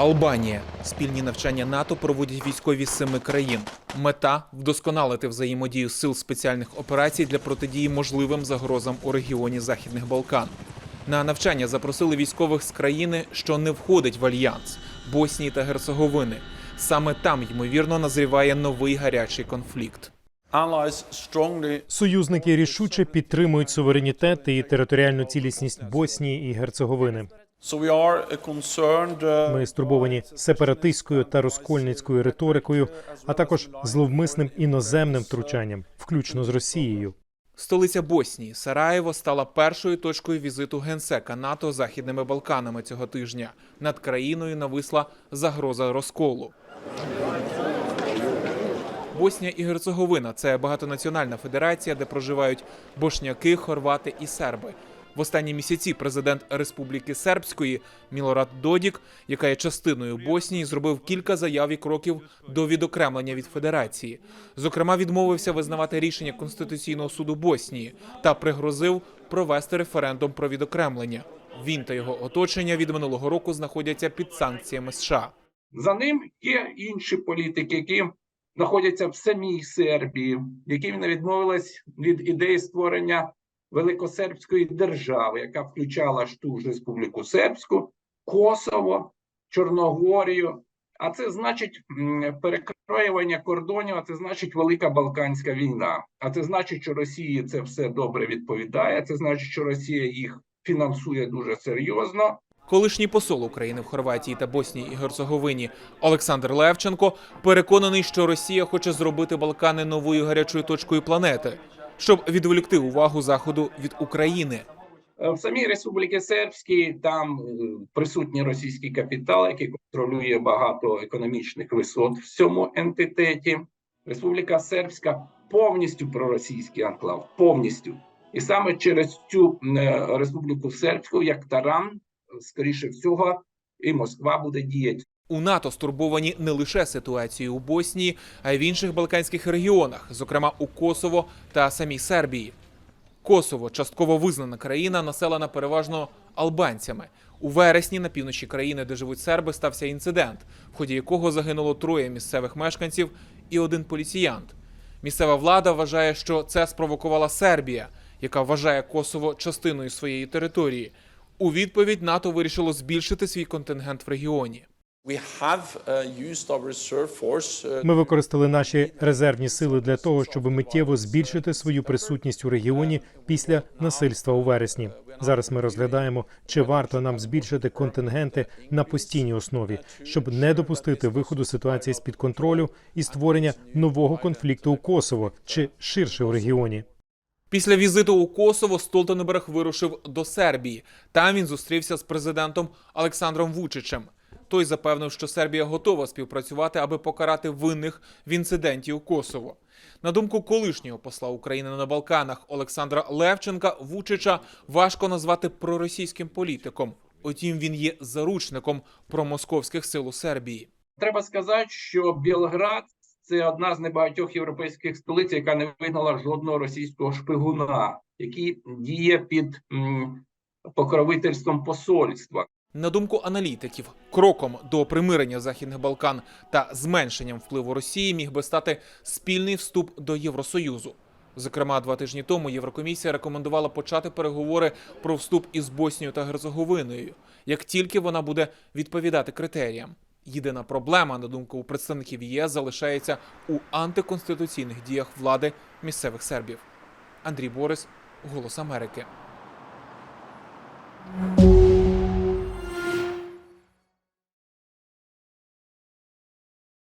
Албанія. Спільні навчання НАТО проводять військові з семи країн. Мета вдосконалити взаємодію сил спеціальних операцій для протидії можливим загрозам у регіоні Західних Балкан. На навчання запросили військових з країни, що не входить в альянс Боснії та Герцеговини. Саме там, ймовірно, назріває новий гарячий конфлікт. Союзники рішуче підтримують суверенітет і територіальну цілісність Боснії і Герцеговини. So we are uh, uh, Ми стурбовані сепаратистською та розкольницькою риторикою, а також зловмисним іноземним втручанням, включно з Росією. Столиця Боснії Сараєво стала першою точкою візиту генсека НАТО західними Балканами цього тижня. Над країною нависла загроза розколу. Боснія і Герцеговина це багатонаціональна федерація, де проживають бошняки, хорвати і серби. В останні місяці президент Республіки Сербської Мілорад Додік, яка є частиною Боснії, зробив кілька заяв і кроків до відокремлення від федерації. Зокрема, відмовився визнавати рішення Конституційного суду Боснії та пригрозив провести референдум про відокремлення. Він та його оточення від минулого року знаходяться під санкціями США. За ним є інші політики, які знаходяться в самій Сербії, які відмовились від ідеї створення великосербської держави, яка включала ту ж Республіку Сербську, Косово, Чорногорію. А це значить перекроювання кордонів, а це значить Велика Балканська війна. А це значить, що Росії це все добре відповідає. Це значить, що Росія їх фінансує дуже серйозно. Колишній посол України в Хорватії та Боснії і Герцеговині Олександр Левченко переконаний, що Росія хоче зробити Балкани новою гарячою точкою планети, щоб відволікти увагу заходу від України. Е, В самій Республіці Сербській там е, присутній російський капітал, який контролює багато економічних висот в цьому ентитеті. Республіка Сербська повністю проросійський анклав, повністю. І саме через цю е, Республіку Сербську, як таран, скоріше всього, і Москва буде діяти. У НАТО стурбовані не лише ситуацією у Боснії, а й в інших балканських регіонах, зокрема у Косово та самій Сербії. Косово частково визнана країна, населена переважно албанцями. У вересні на півночі країни, де живуть серби, стався інцидент, в ході якого загинуло троє місцевих мешканців і один поліціянт. Місцева влада вважає, що це спровокувала Сербія, яка вважає Косово частиною своєї території. У відповідь НАТО вирішило збільшити свій контингент в регіоні. We have uh, used our reserve force uh, Ми використали наші резервні сили для того, щоб миттєво збільшити свою присутність у регіоні після насильства у вересні. Зараз ми розглядаємо, чи варто нам збільшити контингенти на постійній основі, щоб не допустити виходу ситуації з під контролю і створення нового конфлікту у Косово чи ширше у регіоні. Після візиту у Косово Столтенберг вирушив до Сербії. Там він зустрівся з президентом Олександром Вучичем. Той запевнив, що Сербія готова співпрацювати, аби покарати винних в інциденті у Косово. На думку колишнього посла України на Балканах Олександра Левченка, Вучича важко назвати проросійським політиком. Утім, він є заручником промосковських сил у Сербії. Треба сказати, що Білград це одна з небагатьох європейських столиць, яка не вигнала жодного російського шпигуна, який діє під покровительством посольства. На думку аналітиків, кроком до примирення Західних Балкан та зменшенням впливу Росії міг би стати спільний вступ до Євросоюзу. Зокрема, два тижні тому Єврокомісія рекомендувала почати переговори про вступ із Боснією та Герцеговиною, як тільки вона буде відповідати критеріям. Єдина проблема, на думку представників ЄС, залишається у антиконституційних діях влади місцевих сербів. Андрій Борис, Голос Америки.